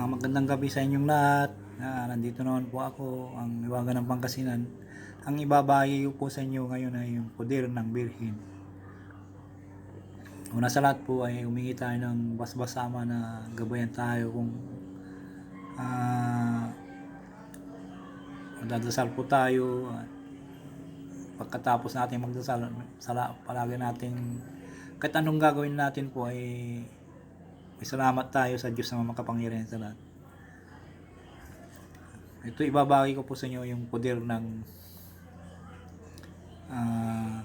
Ah, magandang gabi sa inyong lahat. Ah, nandito naman po ako, ang Iwaga ng Pangasinan. Ang ibabahagi ko po sa inyo ngayon ay yung poder ng Birhin. Una sa lahat po ay humingi tayo ng basbasama na gabayan tayo kung ah, magdadasal po tayo at pagkatapos natin magdasal sala, palagi natin kahit anong gagawin natin po ay may salamat tayo sa Diyos na makapangyarihan sa lahat. Ito ibabagi ko po sa inyo yung poder ng ah,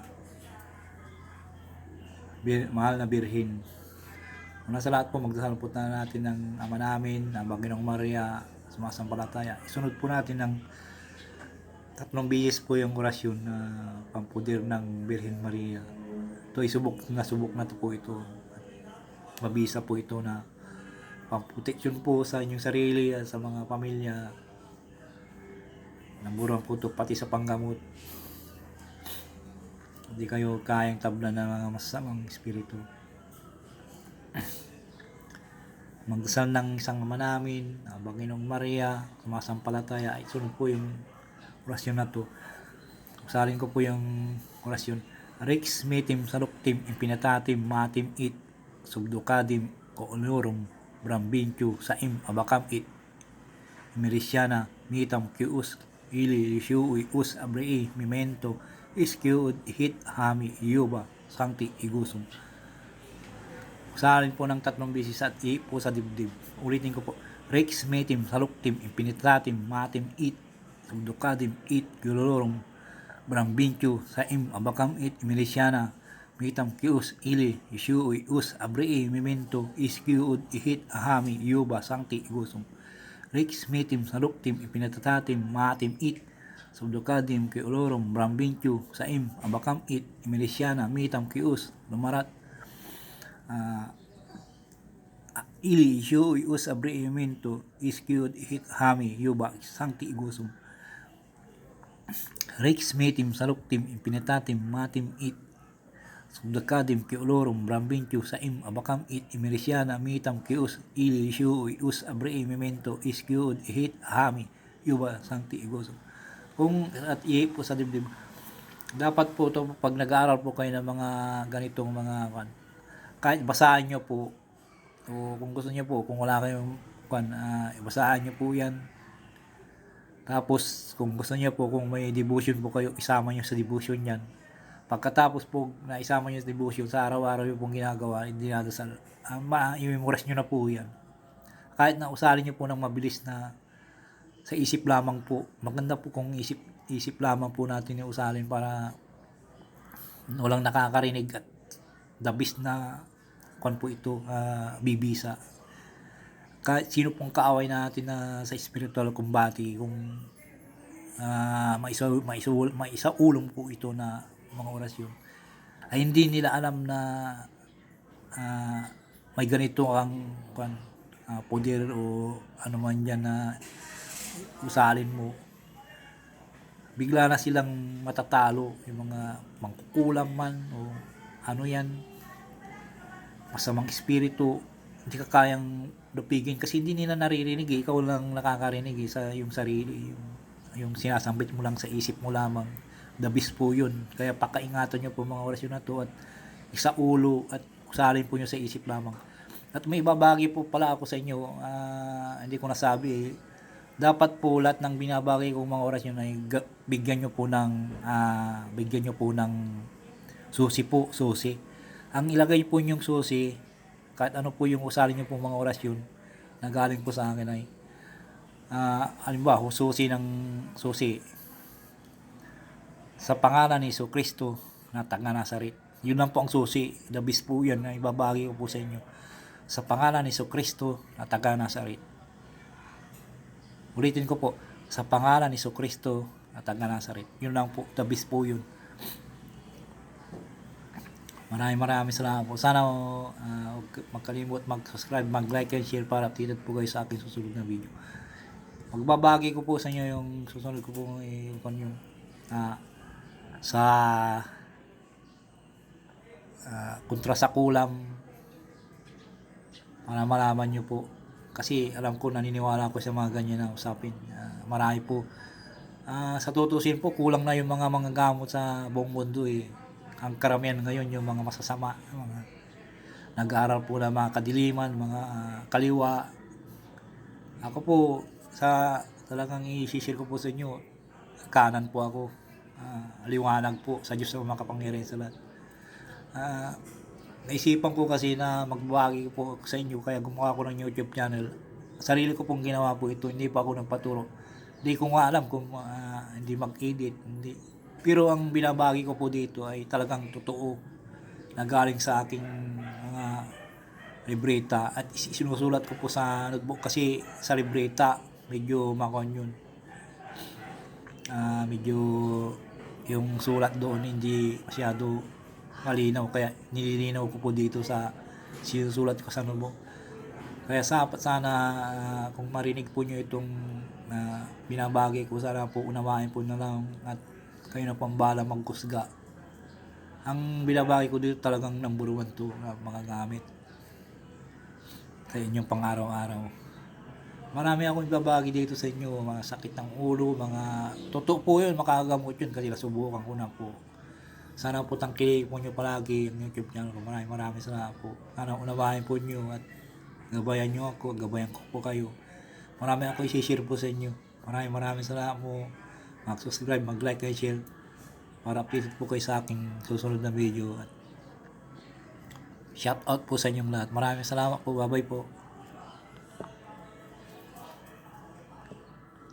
bir, mahal na birhin. Una sa lahat po, magdasal po na natin ng Ama namin, ng Panginoong Maria, sumasampalataya. Isunod po natin ng tatlong bihis po yung orasyon na pampuder ng Birhen Maria. Ito ay subok na subok na to po ito. Mabisa po ito na pamproteksyon po sa inyong sarili at sa mga pamilya. Namburan po ito pati sa panggamot. Hindi kayo kayang tablan ng mga masamang espiritu. Magdasal ng isang ama namin, ang Panginoong Maria, sumasampalataya, ay sunod po yung orasyon na to. Usalin ko po yung orasyon. Rex metim saluktim impinatatim matim it subdukadim koonorum brambinchu saim abakam it Merisyana mitam kius ili lishui us abrei memento iskiud hit hami yuba sangti igusum Usalin po ng tatlong bisis at i po sa dibdib. Ulitin ko po. Rex metim saluktim impinitatim matim it subdukadim it gyulorum brambinchu saim abakam it milisyana mitam kius ili isui us abrei memento iskiud ihit ahami yuba sangti igusum. Rex metim saluktim ipinatatatim matim it. Subdukadim kiulorum brambinchu saim abakam it. Milisyana mitam kius lumarat. Ah, ili isui us abrei memento iskiud ihit hami yuba sangti igusum. Rex metim saluktim impinatatim matim it subdakadim kiolorum brambinchu saim abakam it imirisyana mitam kius ili lisyu us abrei memento iskiud ihit hami yuba sangti igosum kung at i po sa dibdib dapat po to pag nag-aaral po kayo ng mga ganitong mga kan kahit basahan nyo po o kung gusto nyo po kung wala kayong kan ah, basahan nyo po yan tapos, kung gusto niyo po, kung may devotion po kayo, isama niyo sa devotion yan. Pagkatapos po na isama niyo sa devotion, sa araw-araw yung pong ginagawa, hindi dinadasal, uh, ma-memorize niyo na po yan. Kahit na usalin niyo po ng mabilis na sa isip lamang po, maganda po kung isip isip lamang po natin yung usalin para walang nakakarinig at the best na kwan po ito, ah, bibisa kahit sino pong kaaway natin na sa spiritual kumbati kung uh, maisa, maisa, maisa ulong po ito na mga orasyon ay hindi nila alam na uh, may ganito ang kan uh, poder o ano man yan na usalin mo. Bigla na silang matatalo yung mga mangkukulam man o ano yan. Masamang espiritu hindi ka kayang lupigin kasi hindi nila naririnig eh. ikaw lang nakakarinig eh, sa yung sarili yung, yung sinasambit mo lang sa isip mo lamang the best po yun. Kaya pakaingatan nyo po mga orasyon na to at isa ulo at usalin po nyo sa isip lamang. At may ibabagi po pala ako sa inyo uh, hindi ko nasabi eh. dapat po lahat ng binabagi kong mga orasyon ay bigyan nyo po ng uh, bigyan nyo po ng susi po susi. Ang ilagay po nyong susi kahit ano po yung usalin nyo pong mga orasyon na galing po sa akin ay uh, halimbawa susi ng susi sa pangalan ni Iso Kristo na taga Nazaret yun lang po ang susi. The best po yan na ibabagi ko po sa inyo. Sa pangalan ni Iso Kristo na taga Nazaret ulitin ko po. Sa pangalan ni Iso Kristo na taga Nazaret yun lang po. The best po yun. Maraming maraming salamat po. Sana uh, magkalimot mag-subscribe, mag-like and share para updated po kayo sa aking susunod na video. Magbabagi ko po sa inyo yung susunod ko po eh, yung, yung uh, sa uh, kontra sa kulam para malaman nyo po kasi alam ko naniniwala ko sa mga ganyan na usapin. Ah, marami po. Ah, sa tutusin po, kulang na yung mga mga gamot sa buong mundo eh. Ang karamihan ngayon yung mga masasama, mga nag-aaral po ng mga kadiliman, mga ah, kaliwa. Ako po, sa talagang i-share ko po sa inyo, kanan po ako. Ah, liwanag po sa Diyos na makapangyarihan sa lahat. Ah, naisipan ko kasi na magbahagi po sa inyo kaya gumawa ko ng YouTube channel. Sarili ko pong ginawa po ito, hindi pa ako nagpaturo. Hindi ko nga alam kung ah, hindi mag-edit, hindi. Pero ang binabagi ko po dito ay talagang totoo. Nagaling sa aking mga libreta at is- sinusulat ko po sa notebook kasi sa libreta medyo makon yun. Ah, medyo yung sulat doon hindi masyado malinaw kaya nililinaw ko po dito sa sinusulat ko sa notebook. Kaya sa sana ah, kung marinig po nyo itong na binabagi ko sana po unawain po na lang at kayo na pang bala magkusga. Ang binabagi ko dito talagang number one to na mga gamit sa inyong pang-araw-araw. Marami akong ibabagi dito sa inyo, mga sakit ng ulo, mga totoo po yun, makagamot yun kasi nasubukan ko na po. Sana po tangkilig po nyo palagi ang YouTube channel ko. Maraming maraming salamat po. Sana unawain po nyo at gabayan nyo ako, gabayan ko po kayo. Marami ako i-share po sa inyo. Maraming maraming salamat po. Mag-subscribe, mag-like, and share para updated po kayo sa aking susunod na video at shout out po sa inyong lahat. Maraming salamat po. Bye-bye po.